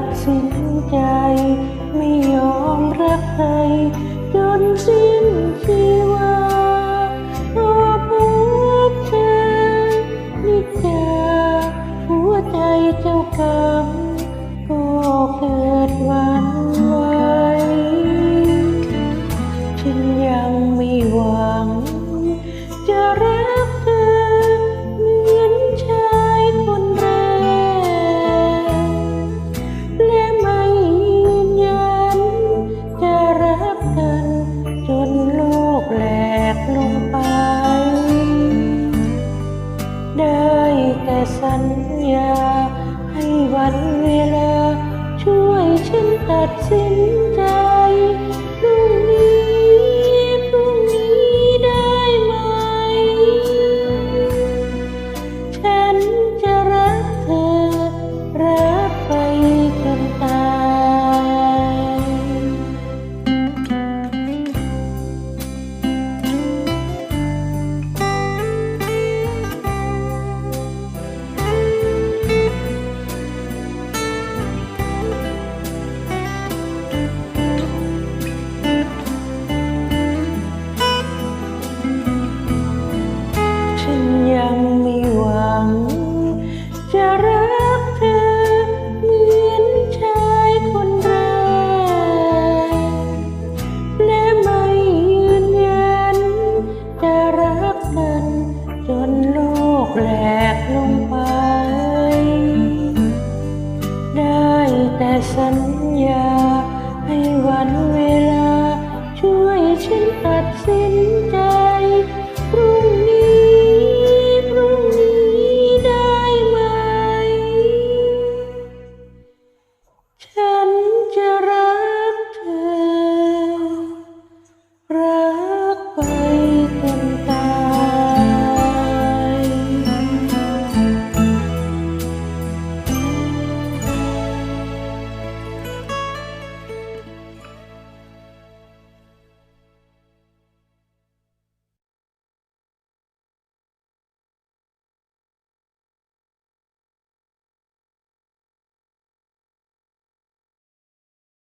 ดสินใจไม่ยอมรักใครจนสิ้นชีวาพอพบเธอนิจาหัวใจเจ้ากรรมก็เกิดวันไหวฉันยังไม่หวังจะรั ญญาให้วันเวลา ช่วยฉันตัดสิน จะรักเธอเหมือนชายคนแรก และไม่ยืนยัน จะรักกันจนโลกแหลกลงไป ได้แต่สัญญาให้วันเวลาช่วยฉันตัดสิน